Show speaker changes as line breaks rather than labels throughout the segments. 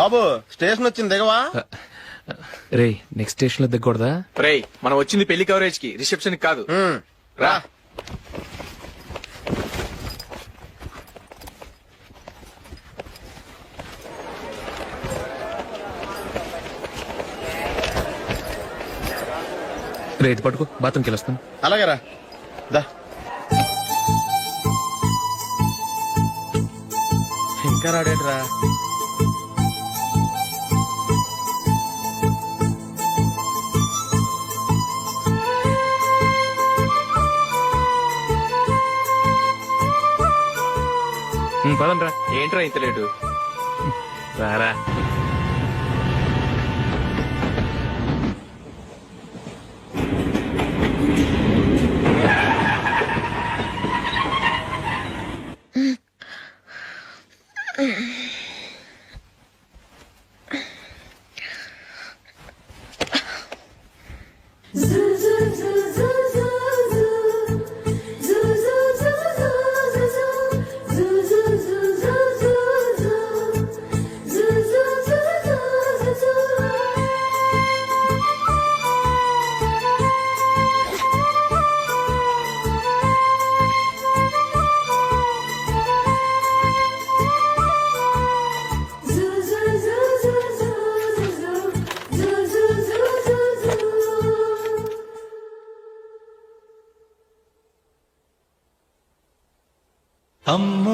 బాబు station వచ్చింది దిగవా?
రే next స్టేషన్లో దిగకూడదా?
రేయ్ మనం వచ్చింది పెళ్ళి కవరేజ్కి రిసెప్షన్ కాదు.
రా.
రే. ఇది పట్టుకో బాత్రూమ్కి వెళ్ళొస్తాను.
అలాగే రా. దా. ఇంకా రాడేట్రా?
పదండి రా
ఏంట్రా ఇంత లేటు?
రారా.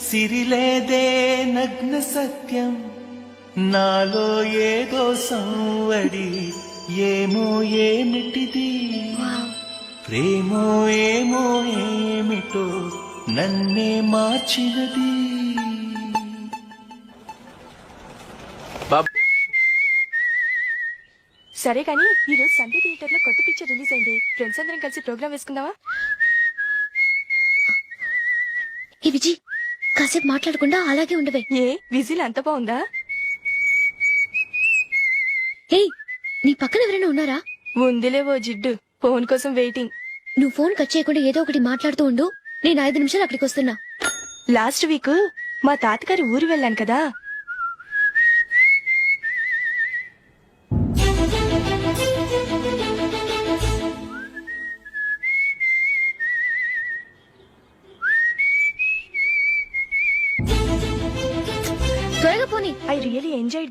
సిరిలేదే నగ్న సత్యం. నాలో ఏదో సంవడి ఏమో ఏమిటిది? ప్రేమో ఏమో ఏమిటో నన్నే మార్చినది.
సరే కానీ ఈ రోజు సండే థియేటర్లో కొత్త పిక్చర్ రిలీజ్ అయింది. ఫ్రెండ్స్ అందరం కలిసి ప్రోగ్రామ్ వేసుకుందామా?
ఏ విజి కాసేపు మాట్లాడకుండా అలాగే ఉండవే.
ఏ విజిల్ అంత బాగుందా?
ఏయ్ నీ పక్కన ఎవరైనా ఉన్నారా?
ఉందిలే ఓ జిడ్డు ఫోన్ కోసం వెయిటింగ్.
నువ్వు ఫోన్ కట్ చేయకుండా ఏదో ఒకటి మాట్లాడుతూ ఉండు. నేను ఐదు నిమిషాలు అక్కడికి వస్తున్నా.
లాస్ట్ వీక్ మా తాతగారి ఊరు వెళ్ళాను కదా.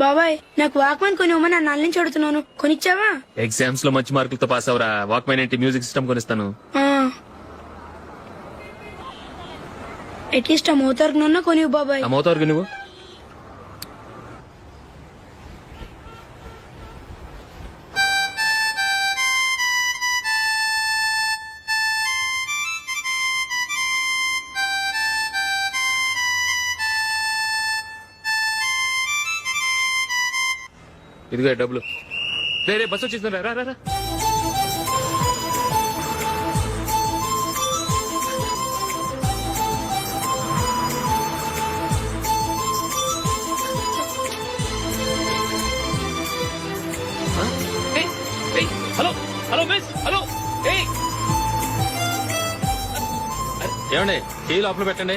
బాబాయ్ నాకు వాక్మన్ కొని ఇవ్వమని నా నాన్న నుంచి అడుగుతున్నాను కొనిచ్చావా?
ఎగ్జామ్స్లో మంచి మార్కులతో పాస్ అవరా వాక్మెన్ ఏంటి? Music system కొనిస్తాను.
అట్లీస్ట్ ఆ మోతార్కు నన్న కొనివు బాబాయ్.
ఆ మోతారు నువ్వు? ఇదిగో డబ్బులు. రే రే బస్ వచ్చేసింది రా రా హలో హలో మిస్ హలో ఏమండి టీ లోపల పెట్టండి.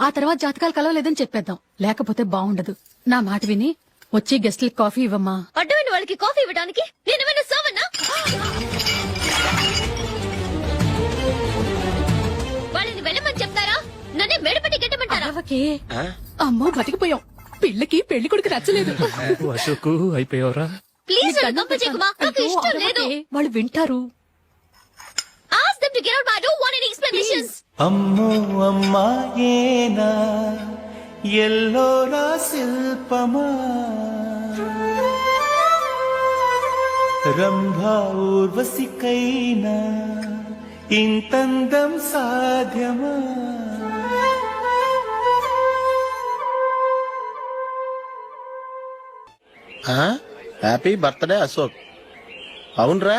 ఆ తర్వాత జాతకాలు కలవలేదని చెప్పేద్దాం. లేకపోతే బాగుండదు నా మాట విని వచ్చి గెస్ట్లకి కాఫీ ఇవ్వమ్మా.
అడ్డమైన వాళ్ళకి కాఫీ ఇవ్వడానికి నేనేమైనా సోమన్నా వాళ్ళని వెళ్ళమని చెప్తారా? నన్నే మేడపట్టి గెట్టమంటారా?
అరవకే అమ్మో బతికిపోయాం. పిల్లకి పెళ్ళి కొడుకు నచ్చలేదు.
అశోక్ అయిపోయావరా.
ప్లీజ్ నాకు ఇష్టం లేదు.
వాళ్ళు వింటారు.
Them to get out. I don't want any explanations.
అమ్మో అమ్మాయేనా ఎల్లోరా శిల్పమా రంభా ఊర్వశికైనా ఇంతందం సాధ్యమా
హ్యాపీ బర్త్డే అశోక్ అవునరా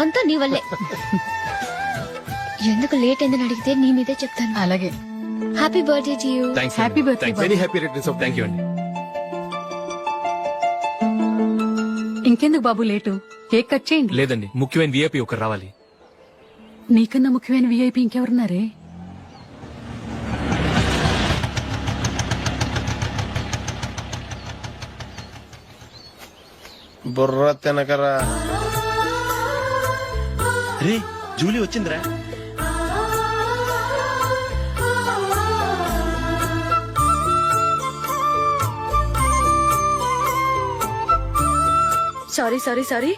అంతా నీ వల్లే. ఎందుకు లేట్ అయిందని అడిగితే నీ మీదే చెప్తాను.
అలాగే.
Happy birthday to you
thanks
Happy birthday,
very happy returns of
thank you అండి
ఇంకెందుకు బాబు లేటు? కేక్ కట్ చేయండి.
లేదండి ముఖ్యమైన విఐపి ఒకరు రావాలి.
నీకన్నా ముఖ్యమైన విఐపి ఇంకెవరున్నారే?
బుర్ర తినకరా.
రే జూలీ వచ్చిందిరా.
Sorry sorry sorry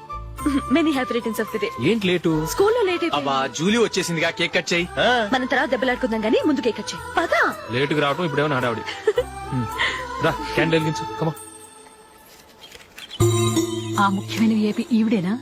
many happy returns of the day
ఏంటి లేటు?
స్కూల్లో లేట్ అయిపోయింది.
అబ్బా జూలీ వచ్చేసిందిగా కేక్ కట్ చేయి.
మనం తర్వాత దెబ్బలాడుకుందాం గానీ ముందు కేక్ వచ్చాయి పదా?
లేటుగా రావటం ఇప్పుడేమో హడావిడి. రా క్యాండిల్ వెలిగించు. కమా
ఆ ముఖ్యమైన విఐపి ఈవిడేనా?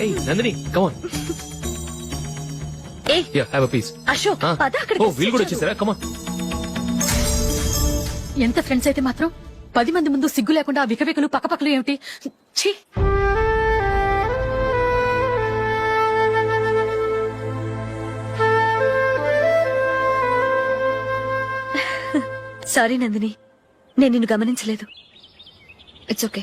ఏయ్ నందిని కమాన్
ఏయ్.
Yeah have a piece
Ashok పద అక్కడికి
ఓ వీళ్ళు కూడా వచ్చేసారా? కమాన్
ఎంత ఫ్రెండ్స్ అయితే మాత్రం పది మంది ముందు సిగ్గు లేకుండా ఆ వికవికలు పక్కపక్కలు ఏమిటి? ఛీ!
సారీ నందిని నేను నిన్ను గమనించలేదు. ఇట్స్ ఓకే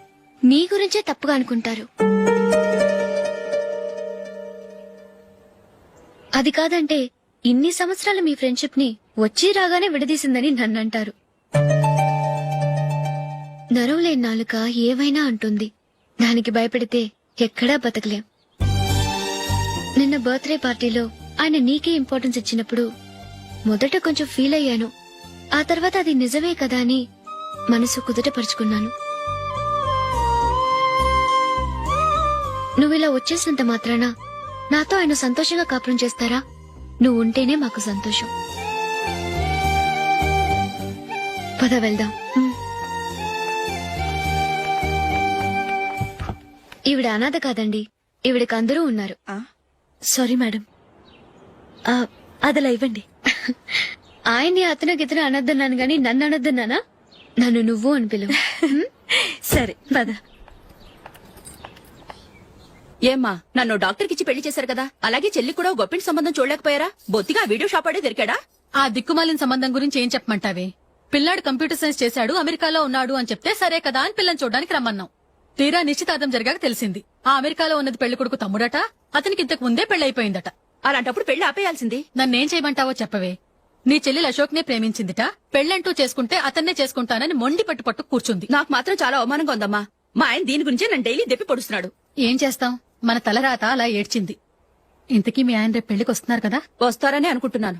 నీ గురించే తప్పుగా అనుకుంటారు. అది కాదంటే ఇన్ని సంవత్సరాలు మీ ఫ్రెండ్షిప్ని వచ్చి రాగానే విడదీసిందని నన్నంటారు. నరవలేని నాలుక ఏవైనా అంటుంది. దానికి భయపడితే ఎక్కడా బతకలేం. నిన్న బర్త్డే పార్టీలో ఆయన నీకే ఇంపార్టెన్స్ ఇచ్చినప్పుడు మొదట కొంచెం ఫీల్ అయ్యాను. ఆ తర్వాత అది నిజమే కదా అని మనసు కుదుటపరుచుకున్నాను నువ్విలా వచ్చేసినంత మాత్రాన నాతో ఆయన సంతోషంగా కాపురం చేస్తారా? నువ్వు ఉంటేనే మాకు సంతోషం. పద వెళ్దాం. ఈవిడ అనాథ కాదండి. ఈవిడకి అందరూ ఉన్నారు.
Sorry madam. ఆ, అదలా ఇవ్వండి.
ఆయన్ని అతను గితను అనొద్దన్నాను గాని నన్ను అనొద్దన్నానా? నన్ను నువ్వు అని పిలువు.
సరే పద.
ఏమ్మా నన్ను డాక్టర్ కిచ్చి పెళ్ళి చేశారు కదా? అలాగే చెల్లి కూడా గొప్పింటి సంబంధం చూడలేకపోయారా? బొత్తిగా వీడియో షాప్ ఆడే దొరికాడా?
ఆ దిక్కుమాలిన సంబంధం గురించి ఏం చెప్పమంటావే? పిల్లాడు కంప్యూటర్ సైన్స్ చేశాడు అమెరికాలో ఉన్నాడు అని చెప్తే సరే కదా అని పిల్లని చూడడానికి రమ్మన్నాం. తీరా నిశ్చితార్థం జరిగాక తెలిసింది. ఆ అమెరికాలో ఉన్నది పెళ్ళి కొడుకు తమ్ముడట అతనికి ఇంతకు ముందే పెళ్ళైపోయిందట
అలాంటప్పుడు పెళ్ళి ఆపేయాల్సింది.
నన్నేం చేయమంటావో చెప్పవే. నీ చెల్లెలు అశోక్ నే ప్రేమించిందిట పెళ్ళంటూ చేసుకుంటే అతన్నే చేసుకుంటానని మొండి పట్టు పట్టు కూర్చుంది.
నాకు మాత్రం చాలా అవమానంగా ఉందమ్మా. మా ఆయన దీని గురించే నన్ను డైలీ దెప్పి పొడుస్తున్నాడు.
ఏం చేస్తాం? మన తలరాత అలా ఏడ్చింది. ఇంతకీ మీ ఆయన రేపు పెళ్ళికి వస్తున్నారు కదా?
వస్తారని అనుకుంటున్నాను.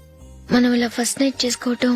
మనం ఇలా ఫస్ట్ నైట్ చేసుకోవటం